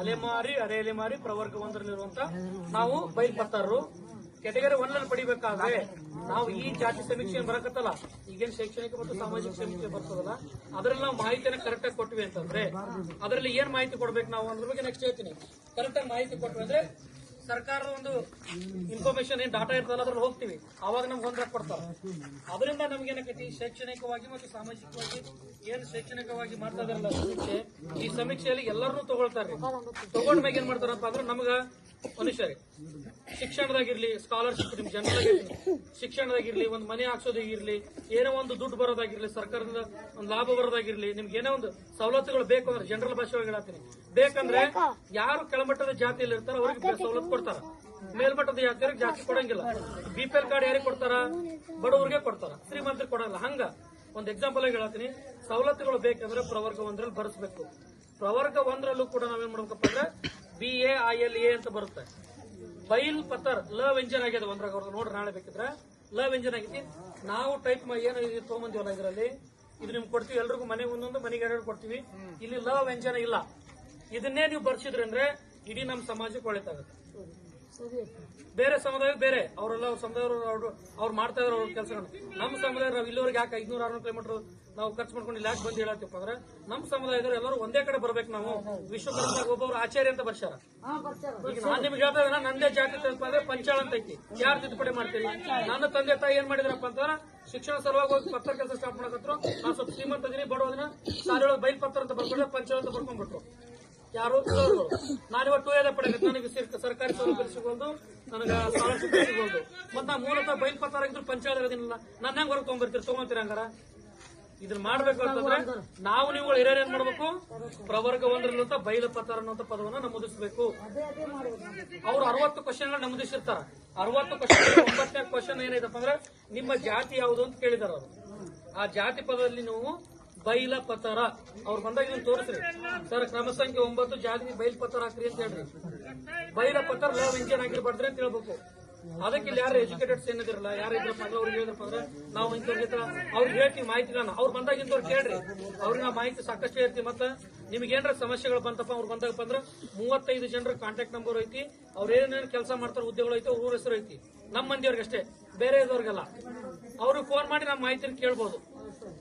ಅಲೆಮಾರಿ ಅರೆ ಅಲೆಮಾರಿ ಪ್ರವರ್ಗ ಒಂದರಲ್ಲಿರುವಂತ ನಾವು ಬಯಲ್ಪತ್ತಾರರು ಕೆಟಗರಿ ಒನ್ ಅಲ್ಲಿ ಪಡಿಬೇಕಾದ್ರೆ ನಾವು ಈ ಜಾತಿ ಸಮೀಕ್ಷೆ ಬರಕತ್ತಲ್ಲ? ಈಗೇನ್ ಶೈಕ್ಷಣಿಕ ಮತ್ತು ಸಾಮಾಜಿಕ ಸಮೀಕ್ಷೆ ಬರ್ತದಲ್ಲ? ಅದ್ರಲ್ಲಿ ನಾವು ಮಾಹಿತಿಯನ್ನು ಕರೆಕ್ಟ್ ಆಗಿ ಕೊಟ್ವಿ ಅಂತಂದ್ರೆ, ಅದರಲ್ಲಿ ಏನ್ ಮಾಹಿತಿ ಕೊಡ್ಬೇಕು ನಾವು? ಅದ್ರ ಬಗ್ಗೆ ನೆಕ್ಸ್ಟ್ ಹೇಳ್ತೀನಿ. ಕರೆಕ್ಟ್ ಆಗಿ ಮಾಹಿತಿ ಕೊಟ್ವಿ ಅಂದ್ರೆ ಸರ್ಕಾರದ ಒಂದು ಇನ್ಫಾರ್ಮೇಶನ್ ಏನ್ ಡಾಟಾ ಇರ್ತದಲ್ಲ, ಅದ್ರಲ್ಲಿ ಹೋಗ್ತೀವಿ. ಅವಾಗ ನಮ್ಗೆ ಹೊಂದಾಕ್ ಕೊಡ್ತಾರೆ. ಅದರಿಂದ ನಮ್ಗೆ ಏನಕೈತಿ ಶೈಕ್ಷಣಿಕವಾಗಿ ಮತ್ತು ಸಾಮಾಜಿಕವಾಗಿ ಏನ್ ಶೈಕ್ಷಣಿಕವಾಗಿ ಮಾಡ್ತಾ ಇದಾರಲ್ಲ ಸಮೀಕ್ಷೆ, ಈ ಸಮೀಕ್ಷೆಯಲ್ಲಿ ಎಲ್ಲರನ್ನೂ ತಗೊಳ್ತಾರೆ. ತಗೊಂಡ ಮ್ಯಾಗ ಏನ್ ಮಾಡ್ತಾರಪ್ಪ ಅಂದ್ರೆ ನಮ್ಗ ಮನುಷ್ಯರೇ. ಶಿಕ್ಷಣದಾಗಿರ್ಲಿ ಸ್ಕಾಲರ್ಶಿಪ್ ನಿಮ್ ಜನರಾಗಿರ್ಲಿ ಶಿಕ್ಷಣದಾಗಿರ್ಲಿ, ಒಂದು ಮನೆ ಹಾಕ್ಸೋದಾಗಿರ್ಲಿ, ಏನೋ ಒಂದು ದುಡ್ಡು ಬರೋದಾಗಿರ್ಲಿ, ಸರ್ಕಾರದಿಂದ ಒಂದು ಲಾಭ ಬರೋದಾಗಿರ್ಲಿ, ನಿಮ್ಗೆ ಏನೋ ಒಂದು ಸವಲತ್ತುಗಳು ಬೇಕು ಅಂದ್ರೆ ಜನರಲ್ ಭಾಷೆ ಒಳಗೆ ಹೇಳ್ತೀನಿ ಬೇಕಂದ್ರೆ ಯಾರು ಕೆಳಮಟ್ಟದ ಜಾತಿಯಲ್ಲಿ ಇರ್ತಾರೋ ಅವ್ರಿಗೆ ಸವಲತ್ತು ಕೊಡ್ತಾರ. ಮೇಲ್ಮಟ್ಟದ ಜಾತಿಯವ್ರಿಗೆ ಜಾಸ್ತಿ ಕೊಡಂಗಿಲ್ಲ. ಬಿ ಪಿ ಎಲ್ ಕಾರ್ಡ್ ಯಾರಿಗೆ ಕೊಡ್ತಾರ? ಬಡವರಿಗೆ ಕೊಡ್ತಾರ. ಶ್ರೀಮಂತರಿಗೆ ಕೊಡಲ್ಲ ಹಂಗ ಒಂದ್ ಎಕ್ಸಾಂಪಲ್ ಆಗಿ ಹೇಳತ್ತೀನಿ. ಸವಲತ್ತುಗಳು ಬೇಕಂದ್ರೆ ಪ್ರವರ್ಗ ಒಂದ್ರಲ್ಲಿ ಬರೆಸ್ಬೇಕು. ಪ್ರವರ್ಗ ಒಂದ್ರಲ್ಲೂ ಕೂಡ ನಾವೇನ್ ಮಾಡ್ಬೇಕಪ್ಪ ಅಂದ್ರೆ B A I L A ಅಂತ ಬರುತ್ತೆ. ಬೈಲ್ ಪತರ್ ಲವ್ ಎಂಜಿನ್ ಆಗ್ಯದ ಒಂದ್ರಾಗ ಅವ್ರದ್ದು ನೋಡ್ರಿ ನಾಳೆ ಬೇಕಿದ್ರೆ. ಲವ್ ಎಂಜಿನ್ ಆಗೈತಿ. ನಾವು ಟೈಪ್ ಏನು ತಗೊಂಬಂದಿವಲ್ಲ ಇದರಲ್ಲಿ. ಇದು ನಿಮ್ಗೆ ಕೊಡ್ತೀವಿ. ಎಲ್ರಿಗೂ ಮನೆಗೆ ಒಂದೊಂದು, ಮನೆಗೆ ಎರಡು ಕೊಡ್ತೀವಿ. ಇಲ್ಲಿ ಲವ್ ವ್ಯಂಜನ ಇಲ್ಲ. ಇದನ್ನೇ ನೀವು ಬರ್ಸಿದ್ರಿ ಅಂದ್ರೆ ಇಡೀ ನಮ್ಮ ಸಮಾಜಕ್ಕೆ ಒಳಿತಾಗುತ್ತೆ. ಬೇರೆ ಸಮುದಾಯ ಬೇರೆ. ಅವರೆಲ್ಲ ಅವ್ರ ಸಮುದಾಯವರು ಅವ್ರು ಅವ್ರು ಮಾಡ್ತಾ ಇದ್ರು ಅವ್ರ ಕೆಲಸಗಳು ನಮ್ಮ ಸಮುದಾಯ ನಾವು ಇಲ್ಲಿವರೆಗೆ ಯಾಕೆ ಐದ್ನೂರ ಆರ್ನೂರು ಕಿಲೋಮೀಟರ್ ನಾವು ಖರ್ಚು ಮಾಡ್ಕೊಂಡು ಇಲ್ಲಿ ಯಾಕೆ ಬಂದು ಹೇಳತ್ತಪ್ಪ ಅಂದ್ರೆ ನಮ್ಮ ಸಮುದಾಯದವರು ಎಲ್ಲರೂ ಒಂದೇ ಕಡೆ ಬರ್ಬೇಕು ನಾವು. ವಿಶ್ವಕರ್ಮದಾಗ ಒಬ್ಬೊಬ್ರು ಆಚಾರ್ಯ ಅಂತ ಬರ್ಸ್ಯಾರ. ಈಗ ನಾನ್ ನಿಮ್ಗೆ ಹೇಳ್ತಾ ಇದ್ರೆ ನಂದೇ ಜಾತಿ ಅಂತ ಅಂದ್ರೆ ಪಂಚಾಳ ಅಂತ ಐತಿ. ಯಾರು ತಿದ್ದುಪಡಿ ಮಾಡ್ತೀರಿ? ನನ್ನ ತಂದೆ ತಾಯಿ ಏನ್ ಮಾಡಿದ್ರಪ್ಪ ಅಂತಂದ್ರೆ ಶಿಕ್ಷಣ ಸಲುವಾಗಿ ಹೋಗಿ ಪತ್ರ ಕೆಲಸ ಸ್ಟಾರ್ಟ್ ಮಾಡಕತ್ರು. ನಾವು ಸ್ವಲ್ಪ ಶ್ರೀಮಂತ ಇದೀನಿ ಬಡವದಿನ ಬೈಲ್ ಪತ್ರ ಅಂತ ಬರ್ಕೊಂಡ್ರೆ ಪಂಚಾಳ ಅಂತ ಬರ್ಕೊಂಡ್ಬಿಟ್ರು. ಯಾರು ನಾನು ಇವತ್ತು ಟೂ ಎದ ಪಡೆಯಬೇಕು ನನಗೆ ಸಿರ್- ಸರ್ಕಾರಿ ಸೌಲಭ್ಯ ಸಿಗೋದು ನನಗೆ ಸ್ಕಾಲರ್ಶಿಪ್ ಸಿಗೋದು ಮತ್ತೆ ನಾ ಮೂಲತಃ ಬೈಲ್ ಪತ್ರ ಆಗಿದ್ರು ಪಂಚಾಯತ್ ಇರೋದಿಲ್ಲ ನನ್ನ ಹೆಂಗ್ ಹೊರಗೆ ತಗೊಂಡ್ಬರ್ತೀರಿ ತಗೊಂತೀರ ಹಂಗಾರ? ಇದನ್ನ ಮಾಡ್ಬೇಕು ಅಂತಂದ್ರೆ ನಾವು ನೀವು ಹಿರಿಯರು ಏನ್ ಮಾಡ್ಬೇಕು? ಪ್ರವರ್ಗ ಒಂದರಲ್ಲಂತ ಬೈಲ ಪತ್ರ ಅನ್ನುವಂತ ಪದವನ್ನ ನಮೂದಿಸಬೇಕು. ಅವ್ರು ಅರವತ್ತು ಕ್ವಶನ್ ನಮೂದಿಸಿರ್ತಾರ. ಅರವತ್ತು ಕ್ವಶನ್ ಒಂಬತ್ತನೇ ಕ್ವಶನ್ ಏನೈತಪ್ಪ ಅಂದ್ರೆ ನಿಮ್ಮ ಜಾತಿ ಯಾವುದು ಅಂತ ಕೇಳಿದಾರ ಅವರು. ಆ ಜಾತಿ ಪದದಲ್ಲಿ ನೀವು ಬೈಲ ಪತರ. ಅವ್ರು ಬಂದಾಗ ನೀವು ತೋರಿಸ್ರಿ. ಸರ್, ಕ್ರಮ ಸಂಖ್ಯೆ ಒಂಬತ್ತು ಜಾಗತಿ ಬೈಲ್ ಪತ್ರ ಹಾಕ್ರಿ ಅಂತ ಹೇಳ್ರಿ. ಬೈಲ ಪತ್ರ ಲವ್ ಇಂಜಿನ್ ಆಗಿರ್ಬಾರ್ದ್ರಿ ಅಂತ ಹೇಳ್ಬೇಕು. ಅದಕ್ಕೆ ಇಲ್ಲಿ ಯಾರು ಎಜುಕೇಟೆಡ್ಸ್ ಏನಿದಿರಲ್ಲ ಯಾರು ಇದ್ರಪ್ಪ ಅಂದ್ರೆ ಅವ್ರಿಗೆ ಹೇಳಿದ್ರಪ್ಪ ಅಂದ್ರೆ, ನಾವು ಇಂಥವ್ರ ಅವ್ರಿಗೆ ಹೇಳ್ತೀವಿ ಮಾಹಿತಿಗಳನ್ನ ಅವ್ರು ಬಂದಾಗ ಇಂಥವ್ರು ಕೇಳ್ರಿ. ಅವ್ರಿಗೆ ನಾವು ಮಾಹಿತಿ ಸಾಕಷ್ಟು ಹೇಳ್ತೀವಿ ಮತ್ತೆ ನಿಮ್ಗೆ ಏನಾರ ಸಮಸ್ಯೆಗಳು ಬಂತಪ್ಪ, ಅವ್ರು ಬಂದಾಗಪ್ಪ ಅಂದ್ರೆ ಮೂವತ್ತೈದು ಜನರ ಕಾಂಟ್ಯಾಕ್ಟ್ ನಂಬರ್ ಐತಿ. ಅವ್ರು ಏನೇನು ಕೆಲಸ ಮಾಡ್ತಾರೆ ಉದ್ಯೋಗಗಳು ಐತಿ ಊರ ಹೆಸರು ಐತಿ. ನಮ್ಮ ಮಂದಿಯವ್ರಿಗೆ ಅಷ್ಟೇ ಬೇರೆ ಇದ್ದವ್ರಿಗೆಲ್ಲ ಅವ್ರಿಗೆ ಫೋನ್ ಮಾಡಿ ನಮ್ಮ ಮಾಹಿತಿನ ಕೇಳ್ಬೋದು.